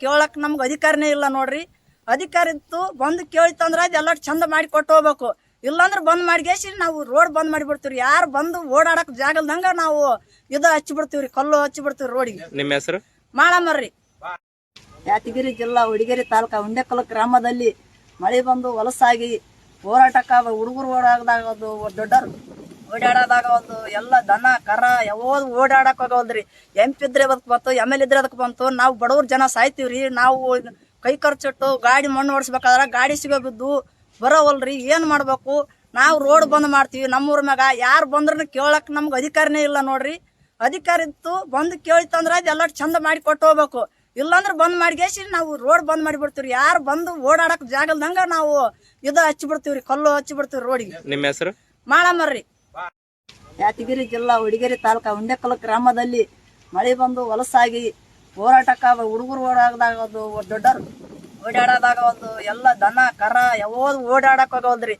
ಕೇಳಕ್ ನಮ್ಗೆ ಅಧಿಕಾರನೇ ಇಲ್ಲ ನೋಡ್ರಿ. ಅಧಿಕಾರ ಇತ್ತು ಬಂದು ಕೇಳಿತಂದ್ರ ಅದೆಲ್ಲ ಚಂದ ಮಾಡಿ ಕೊಟ್ಟು ಹೋಗ್ಬೇಕು. ಇಲ್ಲಾಂದ್ರೆ ಬಂದ್ ಮಾಡಿಗೇಸಿ ನಾವು ರೋಡ್ ಬಂದ್ ಮಾಡಿಬಿಡ್ತೀವಿ ಯಾರು ಬಂದು ಓಡಾಡಕ್ ಜಾಗ ಇಲ್ದಂಗ ನಾವು ಇದು ಹಚ್ಚಿ ಬಿಡ್ತೀವ್ರಿ ಕಲ್ಲು ಹಚ್ಚಿ ಬಿಡ್ತೀವಿ ರೋಡಿಗೆ. ನಿಮ್ಮ ಹೆಸರು? ಮಾಳಮರ್ರಿ ಯಾದಗಿರಿ ಜಿಲ್ಲಾ ಹುಡುಗೇರಿ ತಾಲೂಕಾ ಉಂಡೆಕಲ್ ಗ್ರಾಮದಲ್ಲಿ ಮಳೆ ಬಂದು ಹೊಲಸಾಗಿ ಹೋರಾಟಕ್ಕ ಹುಡುಗರು ಓಡಾಡದಾಗ ಒಂದು ದೊಡ್ಡರು ಓಡಾಡೋದಾಗ ಒಂದು ಎಲ್ಲ ದನ ಕರ ಯಾವ್ದು ಓಡಾಡಕ್ ಹೋಗವಲ್ರಿ ಪಿ ಇದ್ರೆ ಅದಕ್ಕೆ ಬಂತು ಎಂ ಎಲ್ ಇದ್ರೆ ಅದಕ್ಕೆ ಬಂತು. ನಾವು ಬಡವ್ರ ಜನ ಸಾಯ್ತೀವ್ರಿ. ನಾವು ಕೈ ಖರ್ಚಿಟ್ಟು ಗಾಡಿ ಮಣ್ಣು ಓಡಿಸ್ಬೇಕಾದ್ರೆ ಗಾಡಿ ಸಿಗೋ ಬಿದ್ದು ಬರೋವಲ್ರಿ. ಏನು ಮಾಡಬೇಕು? ನಾವು ರೋಡ್ ಬಂದ್ ಮಾಡ್ತೀವಿ. ನಮ್ಮೂರ ಮ್ಯಾಗ ಯಾರು ಬಂದ್ರೂ ಕೇಳಕ್ ನಮ್ಗೆ ಅಧಿಕಾರನೇ ಇಲ್ಲ ನೋಡ್ರಿ. ಅಧಿಕಾರ ಇತ್ತು ಬಂದು ಅಂದ್ರೆ ಅದೆಲ್ಲ ಚಂದ ಮಾಡಿ ಕೊಟ್ಟು ಹೋಗ್ಬೇಕು. ಇಲ್ಲಾಂದ್ರೆ ಬಂದ್ ಮಾಡಿಗೇಸಿ ನಾವು ರೋಡ್ ಬಂದ್ ಮಾಡಿಬಿಡ್ತೀವಿ ಯಾರು ಬಂದು ಓಡಾಡಕ್ ಜಾಗ ಇಲ್ದಂಗ ನಾವು ಇದು ಹಚ್ಚಿ ಬಿಡ್ತೀವ್ರಿ ಕಲ್ಲು ಹಚ್ಚಿ ಬಿಡ್ತೀವಿ ರೋಡಿಗೆ. ನಿಮ್ಮ ಹೆಸರು? ಮಾಳಮರ್ರಿ ಯಾದಗಿರಿ ಜಿಲ್ಲಾ ಹುಡುಗೇರಿ ತಾಲೂಕಾ ಉಂಡೆಕಲ್ ಗ್ರಾಮದಲ್ಲಿ ಮಳೆ ಬಂದು ಹೊಲಸಾಗಿ ಹೋರಾಟಕ್ಕ ಹುಡುಗರು ಓಡಾಡದಾಗ ಒಂದು ದೊಡ್ಡರು ಓಡಾಡೋದಾಗ ಒಂದು ಎಲ್ಲ ದನ, ಕರ ಯಾವ್ದು ಓಡಾಡಕ್ ಹೋಗವಲ್ರಿ